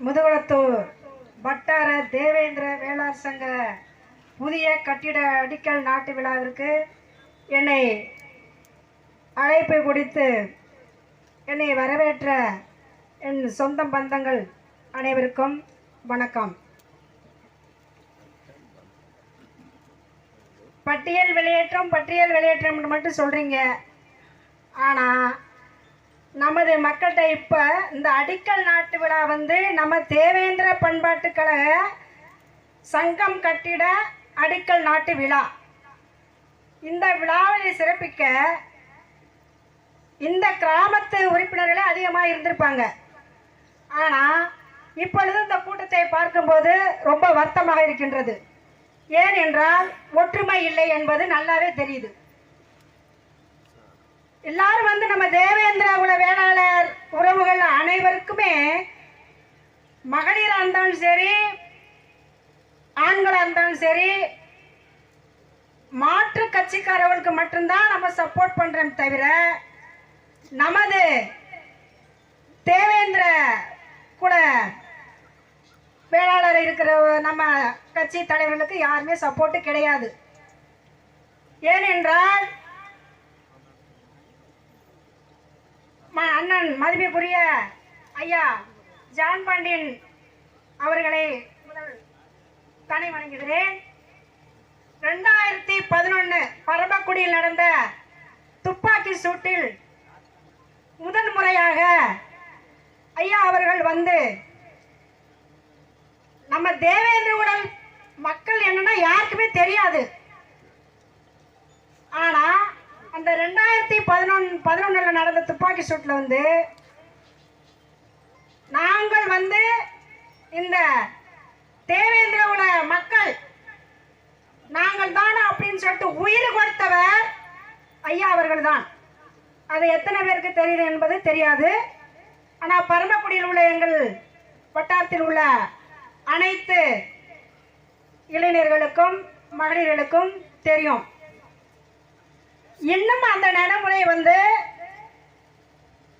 முதுகுளத்தூர் வட்டார தேவேந்திர வேளாண் சங்க புதிய கட்டிட அடிக்கல் நாட்டு விழாவிற்கு என்னை அழைப்பு கொடுத்து என்னை வரவேற்ற என் சொந்த பந்தங்கள் அனைவருக்கும் வணக்கம். பட்டியல் வெளியேற்றம் பட்டியல் வெளியேற்றம்னு மட்டும் சொல்கிறீங்க ஆனால் நமது மக்கள்கிட்ட இப்போ இந்த அடிக்கல் நாட்டு விழா வந்து நம்ம தேவேந்திர பண்பாட்டு கழக சங்கம் கட்டிட அடிக்கல் நாட்டு விழா. இந்த விழாவை சிறப்பிக்க இந்த கிராமத்து உறுப்பினர்களே அதிகமாக இருந்திருப்பாங்க. ஆனால் இப்பொழுது இந்த கூட்டத்தை பார்க்கும்போது ரொம்ப வருத்தமாக இருக்கின்றது. ஏனென்றால் ஒற்றுமை இல்லை என்பது நல்லாவே தெரியுது. எல்லாரும் வந்து நம்ம தேவேந்திர குல வேளாளர் உறவுகள் அனைவருக்குமே மகளிராக இருந்தாலும் சரி ஆண்களாக இருந்தாலும் சரி மாற்று கட்சிக்காரர்களுக்கு மட்டும்தான் நம்ம சப்போர்ட் பண்ணுறோம் தவிர நமது தேவேந்திர கூட வேளாளர் இருக்கிற நம்ம கட்சி தலைவர்களுக்கு யாருமே சப்போர்ட்டு கிடையாது. ஏனென்றால் அண்ணன் மதிப்புக்குரிய ஐயா ஜான் பாண்டியன் அவர்களை முதல் தனி வணங்குகிறேன். ரெண்டாயிரத்தி பதினொன்று பரமக்குடியில் நடந்த துப்பாக்கி சூட்டில் முதன் முறையாக ஐயா அவர்கள் வந்து நம்ம தேவேந்திர உடல் மக்கள் என்னன்னா யாருக்குமே தெரியாது. அந்த ரெண்டாயிரத்தி பதினொன்று பதினொன்னில் நடந்த துப்பாக்கி சூட்டில் வந்து நாங்கள் வந்து இந்த தேவேந்திர மக்கள் நாங்கள் தானா அப்படின்னு சொல்லிட்டு உயிர் கொடுத்தவர் ஐயா அவர்கள் தான் அது எத்தனை பேருக்கு தெரியுது என்பது தெரியாது. ஆனால் பரமக்குடியில் உள்ள எங்கள் வட்டாரத்தில் உள்ள அனைத்து இளைஞர்களுக்கும் மகளிர்களுக்கும் தெரியும். இன்னும் அந்த நடைமுறை வந்து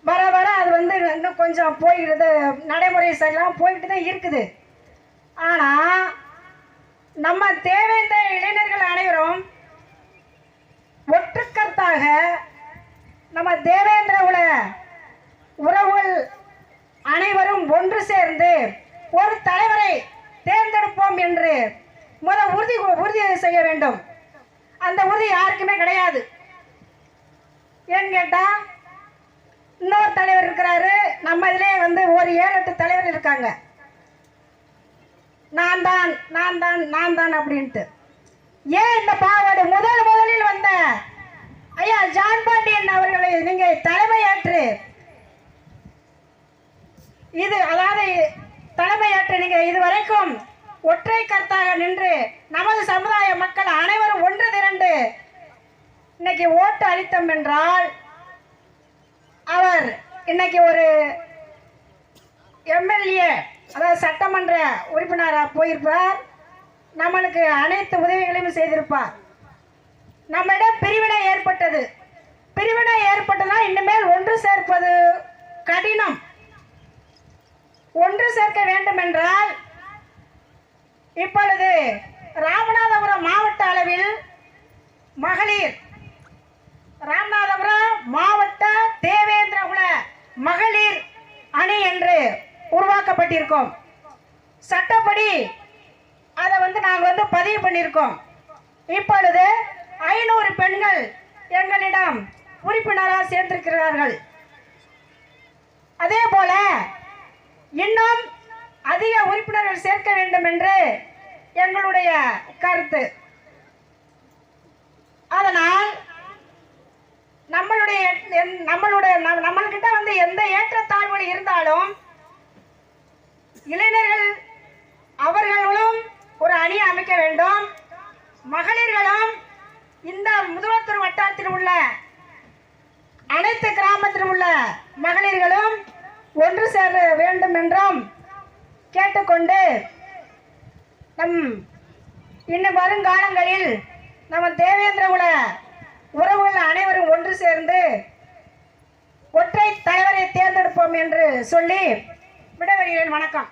வர வர அது வந்து இன்னும் கொஞ்சம் போய்கிறது நடைமுறை சரியெல்லாம் போய்கிட்டு தான் இருக்குது. ஆனால் நம்ம தேவேந்திர இளைஞர்கள் அனைவரும் ஒற்றுக்கருத்தாக நம்ம தேவேந்திர உல உறவுகள் அனைவரும் ஒன்று சேர்ந்து ஒரு தலைவரை தேர்ந்தெடுப்போம் என்று முதல் உறுதி உறுதி செய்ய வேண்டும். அந்த உறுதி யாருக்குமே கிடையாது. ஏன்னு கேட்டால் இன்னொரு தலைவர் இருக்கிறாரு. நம்ம இதிலே வந்து ஒரு ஏழு எட்டு தலைவர் இருக்காங்க. நான் தான் நான் தான் நான் தான் அப்படின்ட்டு. ஏன் இந்த பாவாடு முதல் முதலில் வந்த? ஐயா ஜான் பாண்டியன் அவர்களை நீங்க தலைமையாற்று இது அதாவது தலைமையாற்று நீங்க இதுவரைக்கும் ஒற்றை கருத்தாக நின்று நமது சமுதாய மக்கள் அனைவரும் ஒன்று திரண்டு இன்னைக்கு ஓட்டு அளித்தோம் என்றால் அவர் இன்னைக்கு ஒரு எம்எல்ஏ அதாவது சட்டமன்ற உறுப்பினராக போயிருப்பார். நம்மளுக்கு அனைத்து உதவிகளையும் செய்திருப்பார். நம்மிடம் பிரிவினை ஏற்பட்டது. பிரிவினை ஏற்பட்டதால் இனிமேல் ஒன்று சேர்ப்பது கடினம். ஒன்று சேர்க்க வேண்டும் என்றால் இப்பொழுது ராமநாதபுரம் மாவட்ட அளவில் மகளிர் ராமநாதபுரம் மாவட்ட தேவேந்திர குல மகளிர் அணி என்று உருவாக்கப்பட்டிருக்கோம். சட்டப்படி அதை வந்து நாங்கள் வந்து பதிவு பண்ணியிருக்கோம் இப்பொழுது ஐநூறு பெண்கள் எங்களிடம் உறுப்பினராக சேர்ந்திருக்கிறார்கள். அதே போல இன்னும் அதிக உறுப்பினர்கள் சேர்க்க வேண்டும் என்று எங்களுடைய கருத்து. அதனால் நம்மளோட நம்மள்கிட்ட வந்து எந்த ஏற்றத்தாழ்வுகள் இருந்தாலும் இளைஞர்கள் அவர்களும் ஒரு அணி அமைக்க வேண்டும். மகளிர்களும் இந்த முதுவத்தூர் வட்டாரத்தில் உள்ள அனைத்து கிராமத்தில் உள்ள மகளிர்களும் ஒன்று சேர வேண்டும் என்றும் கேட்டுக்கொண்டு நம் இன்னும் வருங்காலங்களில் நம்ம தேவேந்திர குல உறவுகள் அனைவரும் ஒன்று சேர்ந்து ஒற்றை தலைவரை தேர்ந்தெடுப்போம் என்று சொல்லி விடைபெறுகிறேன் வணக்கம்.